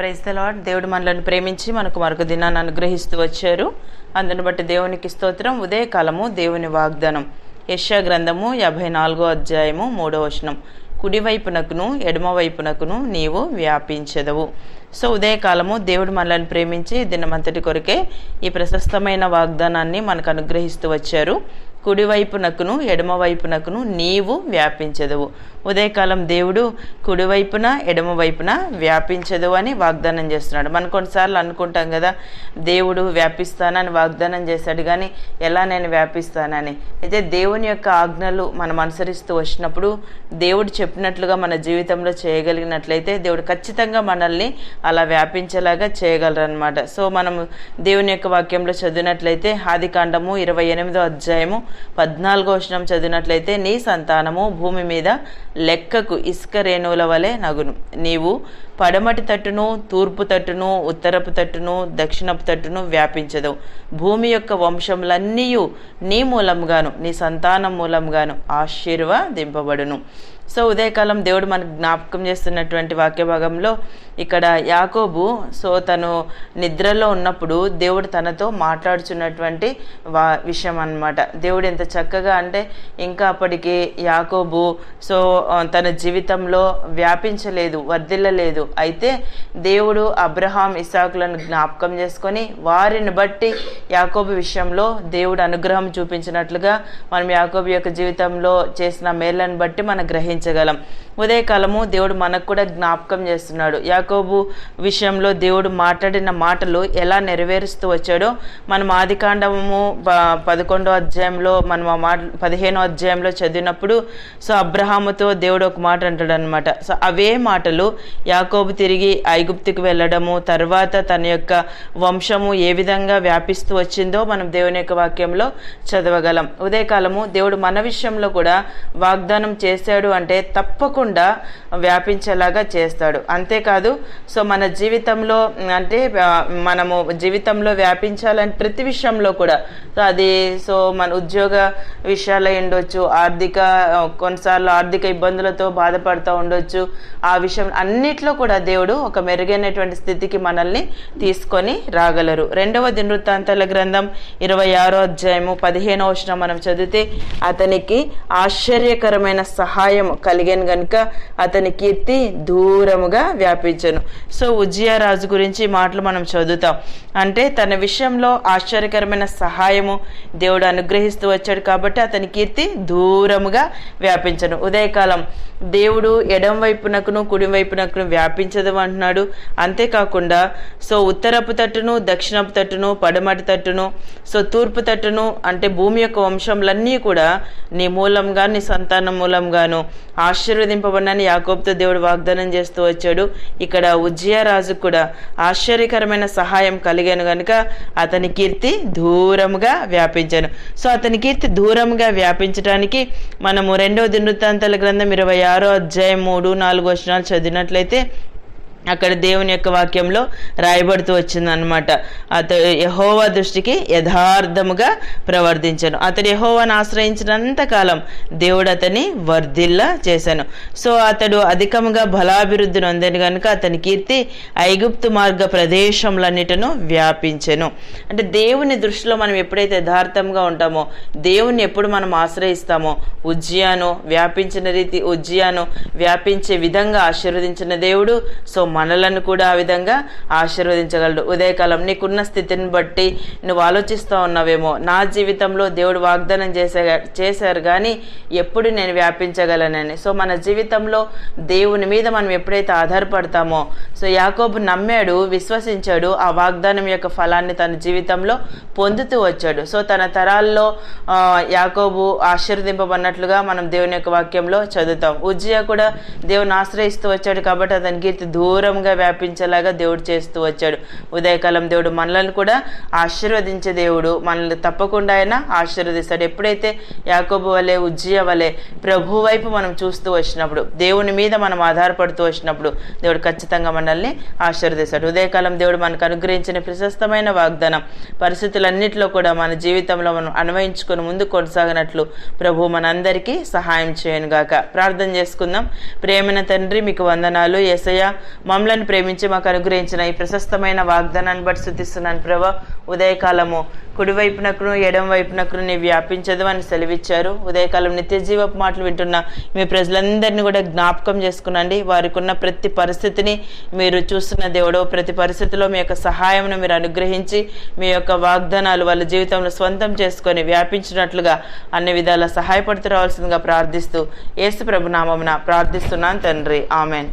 Praise the దేవుడు మనలను ప్రేమించి మనకు మరొక దినాన్ని అనుగ్రహిస్తూ వచ్చారు. అందును బట్టి దేవునికి స్తోత్రం. ఉదయకాలము దేవుని వాగ్దానం. యెషయా గ్రంథము యాభై నాలుగో అధ్యాయము మూడో వచనం. కుడివైపునకును ఎడమవైపునకును నీవు వ్యాపించదవు. సో ఉదయకాలము దేవుడు మనల్ని ప్రేమించి దినమంతటి కొరకే ఈ ప్రశస్తమైన వాగ్దానాన్ని మనకు అనుగ్రహిస్తూ వచ్చారు. కుడివైపునకును ఎడమవైపునకును నీవు వ్యాపించదవు. ఉదయకాలం దేవుడు కుడివైపున ఎడమవైపున వ్యాపించదు అని వాగ్దానం చేస్తున్నాడు. మనం కొన్నిసార్లు అనుకుంటాం కదా దేవుడు వ్యాపిస్తానని వాగ్దానం చేశాడు కానీ ఎలా నేను వ్యాపిస్తానని? అయితే దేవుని యొక్క ఆజ్ఞలు మనం అనుసరిస్తూ వచ్చినప్పుడు దేవుడు చెప్పినట్లుగా మన జీవితంలో చేయగలిగినట్లయితే దేవుడు ఖచ్చితంగా మనల్ని అలా వ్యాపించేలాగా చేయగలరనమాట సో మనం దేవుని యొక్క వాక్యంలో చదివినట్లయితే ఆది కాండము ఇరవై ఎనిమిదో అధ్యాయము పద్నాలుగో వచనం చదివినట్లయితే నీ సంతానము భూమి మీద లెక్కకు ఇసుక రేణువుల వలె నగును. నీవు పడమటి తట్టును తూర్పు తట్టును ఉత్తరపు తట్టును దక్షిణపు తట్టును వ్యాపించదు. భూమి యొక్క వంశములన్నీ నీ మూలంగాను నీ సంతానం మూలంగాను ఆశీర్వదింపబడును. సో ఉదయకాలం దేవుడు మనకు జ్ఞాపకం చేస్తున్నటువంటి వాక్య భాగంలో ఇక్కడ యాకోబు సో తను నిద్రలో ఉన్నప్పుడు దేవుడు తనతో మాట్లాడుచున్నటువంటి వా విషయం అన్నమాట. దేవుడు ఎంత చక్కగా అంటే ఇంకా అప్పటికి యాకోబు సో తన జీవితంలో వ్యాపించలేదు వర్ధిల్లలేదు. అయితే దేవుడు అబ్రహాం ఇసాకులను జ్ఞాపకం చేసుకొని వారిని బట్టి యాకోబు విషయంలో దేవుడు అనుగ్రహం చూపించినట్లుగా మనం యాకోబు యొక్క జీవితంలో చేసిన మేళ్ళను బట్టి మనం గ్రహించగలం ఉదయకాలము దేవుడు మనకు కూడా జ్ఞాపకం చేస్తున్నాడు. యాకోబు విషయంలో దేవుడు మాట్లాడిన మాటలు ఎలా నెరవేరుస్తూ వచ్చాడో మనం ఆదికాండము పదకొండో అధ్యాయంలో మనం ఆ మాట పదిహేనో అధ్యాయంలో చదివినప్పుడు సో అబ్రహాముతో దేవుడు ఒక మాట అంటాడు అనమాట సో అవే మాటలు యాకోబు తిరిగి ఐగుప్తుకు వెళ్ళడము తర్వాత తన యొక్క వంశము ఏ విధంగా వ్యాపిస్తూ వచ్చిందో మనం దేవుని యొక్క వాక్యంలో చదవగలం. ఉదయకాలము దేవుడు మన విషయంలో కూడా వాగ్దానం చేశాడు అంటే అంటే తప్పకుండా వ్యాపించేలాగా చేస్తాడు. అంతేకాదు సో మన జీవితంలో అంటే మనము జీవితంలో వ్యాపించాలని ప్రతి విషయంలో కూడా సో అది సో మన ఉద్యోగ విషయాలు ఉండొచ్చు ఆర్థిక కొన్నిసార్లు ఆర్థిక ఇబ్బందులతో బాధపడుతూ ఉండొచ్చు. ఆ విషయం అన్నిట్లో కూడా దేవుడు ఒక మెరుగైనటువంటి స్థితికి మనల్ని తీసుకొని రాగలరు. రెండవ దినవృత్తాంతాల గ్రంథం ఇరవై ఆరో అధ్యాయము పదిహేనో వచనం మనం చదివితే అతనికి ఆశ్చర్యకరమైన సహాయం కలిగాను గనుక అతని కీర్తి దూరముగా వ్యాపించను. సో ఉజ్జియా రాజు గురించి మాటలు మనం చదువుతాం. అంటే తన విషయంలో ఆశ్చర్యకరమైన సహాయము దేవుడు అనుగ్రహిస్తూ వచ్చాడు కాబట్టి అతని కీర్తి దూరముగా వ్యాపించను. ఉదయకాలం దేవుడు ఎడం వైపునకును కుడి వైపునకును వ్యాపించదు అంటున్నాడు. అంతేకాకుండా సో ఉత్తరపు తట్టును దక్షిణపు తట్టును పడమటి తట్టును సో తూర్పు తట్టును అంటే భూమి యొక్క వంశంలన్నీ కూడా నీ మూలంగా నీ సంతానం మూలంగాను ఆశీర్వదింపబడినని యాకోబ్తో దేవుడు వాగ్దానం చేస్తూ వచ్చాడు. ఇక్కడ ఉజ్జియా కూడా ఆశ్చర్యకరమైన సహాయం కలిగాను కనుక అతని కీర్తి దూరముగా వ్యాపించాను. సో అతని కీర్తి దూరంగా వ్యాపించడానికి మనము రెండవ దినృత్తాంతాల గ్రంథం ఇరవై ఆరో అధ్యాయం మూడు నాలుగు వచనాలు చదివినట్లయితే అక్కడ దేవుని యొక్క వాక్యంలో రాయబడుతూ వచ్చిందనమాట అతడు యహోవా దృష్టికి యథార్థముగా ప్రవర్తించాను. అతడు యహోవాను ఆశ్రయించినంత కాలం దేవుడు అతని వర్ధిల్లా చేశాను. సో అతడు అధికముగా బలాభివృద్ధి అందని కనుక అతని కీర్తి ఐగుప్తు మార్గ ప్రదేశములన్నిటను వ్యాపించెను. అంటే దేవుని దృష్టిలో మనం ఎప్పుడైతే యథార్థంగా ఉంటామో దేవుని ఎప్పుడు మనం ఆశ్రయిస్తామో ఉజ్జయాను వ్యాపించిన రీతి ఉజ్జయాను వ్యాపించే విధంగా ఆశీర్వదించిన దేవుడు సో మనలను కూడా ఆ విధంగా ఆశీర్వదించగలడు. ఉదయకాలం నీకున్న స్థితిని బట్టి నువ్వు ఆలోచిస్తూ ఉన్నావేమో. నా జీవితంలో దేవుడు వాగ్దానం చేసే చేశారు కానీ ఎప్పుడు నేను వ్యాపించగలనని. సో మన జీవితంలో దేవుని మీద మనం ఎప్పుడైతే ఆధారపడతామో సో యాకోబు నమ్మాడు విశ్వసించాడు ఆ వాగ్దానం యొక్క ఫలాన్ని తన జీవితంలో పొందుతూ వచ్చాడు. సో తన తరాల్లో యాకోబు ఆశీర్వదింపబడినట్లుగా మనం దేవుని యొక్క వాక్యంలో చదువుతాం. ఉజ్జియా కూడా దేవుని ఆశ్రయిస్తూ వచ్చాడు కాబట్టి అతని కీర్తి దూరంగా వ్యాపించేలాగా దేవుడు చేస్తూ వచ్చాడు. ఉదయకాలం దేవుడు మనల్ని కూడా ఆశీర్వదించే దేవుడు. మనల్ని తప్పకుండా ఆయన ఆశీర్వదిస్తాడు. ఎప్పుడైతే యాకోబు వలె ఉజ్జయ వలె ప్రభు వైపు మనం చూస్తూ వచ్చినప్పుడు దేవుని మీద మనం ఆధారపడుతూ వచ్చినప్పుడు దేవుడు ఖచ్చితంగా మనల్ని ఆశీర్వదిస్తాడు. ఉదయకాలం దేవుడు మనకు అనుగ్రహించిన ప్రశస్తమైన వాగ్దానం పరిస్థితులన్నింటిలో కూడా మన జీవితంలో మనం అన్వయించుకుని ముందు కొనసాగినట్లు ప్రభు మనందరికీ సహాయం చేయను గాక ప్రార్థన చేసుకుందాం. ప్రేమన తండ్రి మీకు వందనాలు. ఎసయ మమ్మల్ని ప్రేమించి మాకు అనుగ్రహించిన ఈ ప్రశస్తమైన వాగ్దానాన్ని బట్టి శుద్ధిస్తున్నాను ప్రభా. ఉదయకాలము కుడి వైపునకును ఎడం వైపునకును నీ వ్యాపించదు అని సెలవిచ్చారు. ఉదయకాలం నిత్య జీవపు మాటలు వింటున్న మీ ప్రజలందరినీ కూడా జ్ఞాపకం చేసుకునండి. వారికి ఉన్న ప్రతి పరిస్థితిని మీరు చూస్తున్న దేవుడు ప్రతి పరిస్థితిలో మీ యొక్క సహాయమును మీరు అనుగ్రహించి మీ యొక్క వాగ్దానాలు వాళ్ళ జీవితంలో స్వంతం చేసుకొని వ్యాపించినట్లుగా అన్ని విధాల సహాయపడుతూ రావాల్సిందిగా ప్రార్థిస్తూ ఏసు ప్రభు నామమున ప్రార్థిస్తున్నాను తండ్రి. ఆమెన్.